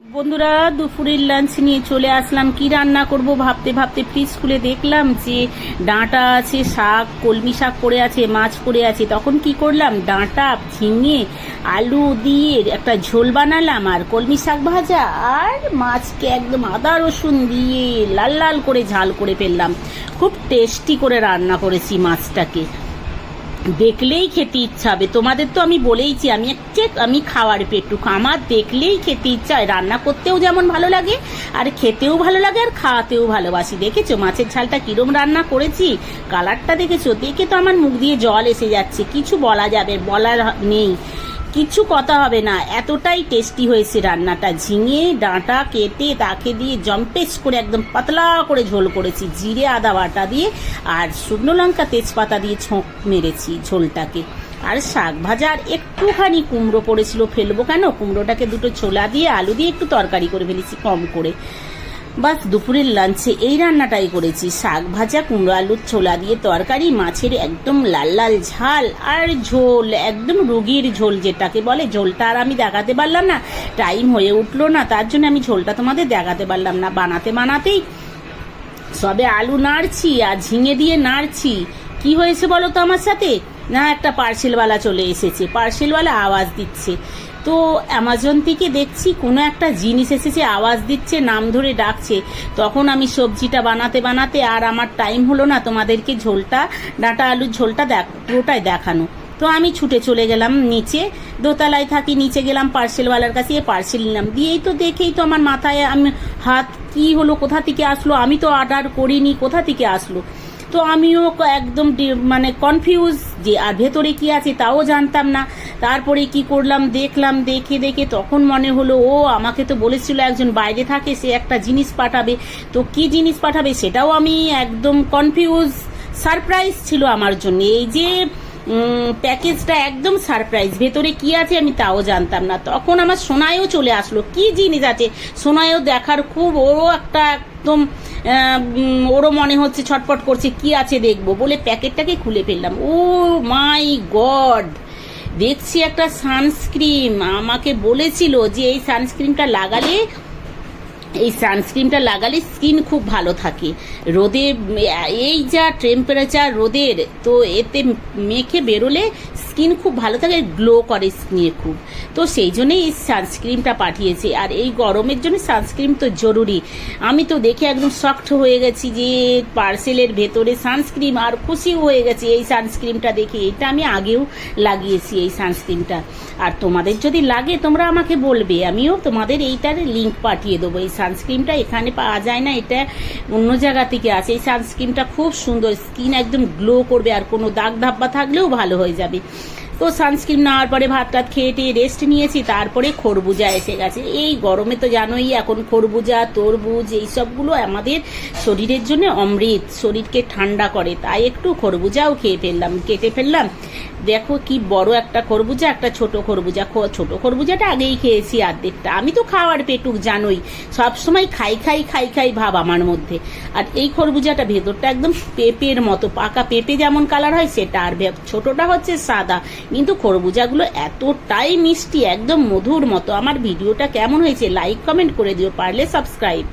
বন্ধুরা, দুপুরের লাঞ্চ নিয়ে চলে আসলাম। কি রান্না করব ভাবতে ভাবতে ফ্রিজ খুলে দেখলাম যে ডাঁটা আছে, শাক, কলমি শাক পড়ে আছে, মাছ পড়ে আছে। তখন কি করলাম? ডাঁটা, ঝিঙে, আলু দিয়ে একটা ঝোল বানালাম আর কলমি শাক ভাজা আর মাছকে একদম আদা, রসুন দিয়ে লাল লাল করে ঝাল করে ফেললাম। খুব টেস্টি করে রান্না করেছি মাছটাকে। দেখলেই খেতে ইচ্ছা হবে। তোমাদের তো আমি বলেইছি, আমি একটা, আমি খাওয়ার পেটুক আমার দেখলেই খেতে ইচ্ছা হয়। রান্না করতেও যেমন ভালো লাগে, আর খেতেও ভালো লাগে, আর খাওয়াতেও ভালোবাসি। দেখেছ? মাছের ঝালটা কীরম রান্না করেছি? কালারটা দেখেছ? দেখে তো আমার মুখ দিয়ে জল এসে যাচ্ছে। কিছু বলা যাবে, বলার নেই। কিছু কথা হবে না। এতটাই টেস্টি হয়েছে রান্নাটা। ঝিঙে, ডাঁটা কেটে তাকে দিয়ে জম্পেস করে একদম পাতলা করে ঝোল করেছি। জিরে, আদা বাটা দিয়ে আর শুকনো লঙ্কা, তেজপাতা দিয়ে ছোঁক মেরেছি ঝোলটাকে। আর শাক ভাজা আর একটুখানি কুমড়ো পড়েছিল, ফেলব কেন? কুমড়োটাকে দুটো ছোলা দিয়ে, আলু দিয়ে একটু তরকারি করে ফেলেছি কম করে। বাস দুপুরের লাঞ্চে এই রান্নাটাই করেছি। শাক ভাজা, কুমড়ো আলুর ছোলা দিয়ে তরকারি, মাছের একদম লাল লাল ঝাল আর ঝোল, একদম রুগীর ঝোল যেটাকে বলে। ঝোলটা আর আমি দেখাতে পারলাম না, টাইম হয়ে উঠল না, তার জন্য আমি ঝোলটা তোমাদের দেখাতে পারলাম না। বানাতে বানাতেই সবে আলু নাড়ছি আর ঝিঙে দিয়ে নাড়ছি। কি হয়েছে বলো তো আমার সাথে? না, একটা পার্সেলওয়ালা চলে এসেছে। পার্সেলওয়ালা আওয়াজ দিচ্ছে। তো অ্যামাজন থেকে দেখছি কোনো একটা জিনিস এসেছে, আওয়াজ দিচ্ছে, নাম ধরে ডাকছে। তখন আমি সবজিটা বানাতে বানাতে আর আমার টাইম হলো না তোমাদেরকে ঝোলটা, ডাঁটা আলুর ঝোলটা দেখ পুরোটাই দেখানো। তো আমি ছুটে চলে গেলাম নিচে, দোতলায় থাকি, নিচে গেলাম পার্সেলওয়ালার কাছে পার্সেল নিলাম। দিয়েই তো দেখেই তো আমার মাথায় আমি, হাত কি হলো, কোথা থেকে আসলো, আমি তো অর্ডার করিনি, কোথা থেকে আসলো? তো আমিও একদম মানে কনফিউজ যে, আর ভেতরে কি আছে তাও জানতাম না। তারপরে কি করলাম, দেখলাম, দেখে দেখে তখন মনে হলো, ও আমাকে তো বলেছিল একজন বাইরে থাকে, সে একটা জিনিস পাঠাবে। তো কি জিনিস পাঠাবে সেটাও আমি একদম কনফিউজ সারপ্রাইজ ছিল আমার জন্য। এই যে প্যাকেজটা একদম সারপ্রাইজ ভেতরে কি আছে আমি তাও জানতাম না। তখন আমার সোনায়ও চলে আসলো। কি জিনিস আছে? সোনায়ও দেখার খুব ওরও একটা একদম ওরও মনে হচ্ছে ছটপট করছে, কি আছে দেখব? বলে প্যাকেটটাকে খুলে ফেললাম। Oh my god! দেখছি একটা সানস্ক্রিন আমাকে বলেছিল যে এই সানস্ক্রিনটা লাগালে এই সানস্ক্রিনটা লাগালে স্কিন খুব ভালো থাকে। রোদে, এই যা টেম্পারেচার রোদের, তো এতে মেখে বেরোলে স্কিন খুব ভালো থাকে গ্লো করে স্কিনে খুব। তো সেই জন্যই এই সানস্ক্রিনটা পাঠিয়েছে। আর এই গরমের জন্য সানস্ক্রিন তো জরুরি। আমি তো দেখে একদম শক্ট হয়ে গেছি যে পার্সেলের ভেতরে সানস্ক্রিন আর খুশিও হয়ে গেছি এই সানস্ক্রিনটা দেখে। এটা আমি আগেও লাগিয়েছি এই সানস্ক্রিনটা আর তোমাদের যদি লাগে, তোমরা আমাকে বলবে। আমিও তোমাদের এইটার লিঙ্ক পাঠিয়ে দেবো, এই সানস্ক্রিনটা এখানে পাওয়া যায় না, এটা অন্য জায়গা থেকে আছে এই সানস্ক্রিনটা খুব সুন্দর স্কিন একদম গ্লো করবে আর কোনো দাগ ধাব্বা থাকলেও ভালো হয়ে যাবে। তো সানস্ক্রিন নেওয়ার পরে ভাত টাত খেয়ে টেয়ে রেস্ট নিয়েছি, তারপরে খরবুজা এসে গেছে। এই গরমে তো জানোই, এখন খরবুজা তরবুজ এই সবগুলো আমাদের শরীরের জন্য অমৃত, শরীরকে ঠান্ডা করে। তাই একটু খরবুজাও খেয়ে ফেললাম, কেটে ফেললাম। দেখো কি বড় একটা খরবুজা, একটা ছোট খরবুজা। ছোট খরবুজাটা আগেই খেয়েছি অর্ধেকটা আমি তো খাওয়ার পেটুক জানোই। সবসময় খাই খাই খাই খাই ভাব আমার মধ্যে। আর এই খরবুজাটা ভেতরটা একদম পেঁপের মতো, পাকা পেঁপে যেমন কালার হয়, সেটা আর ছোটটা হচ্ছে সাদা। কিন্তু খরবুজাগুলো এতটাই মিষ্টি, একদম মধুর মতো। আমার ভিডিওটা কেমন হয়েছে লাইক কমেন্ট করে দিও, পারলে সাবস্ক্রাইব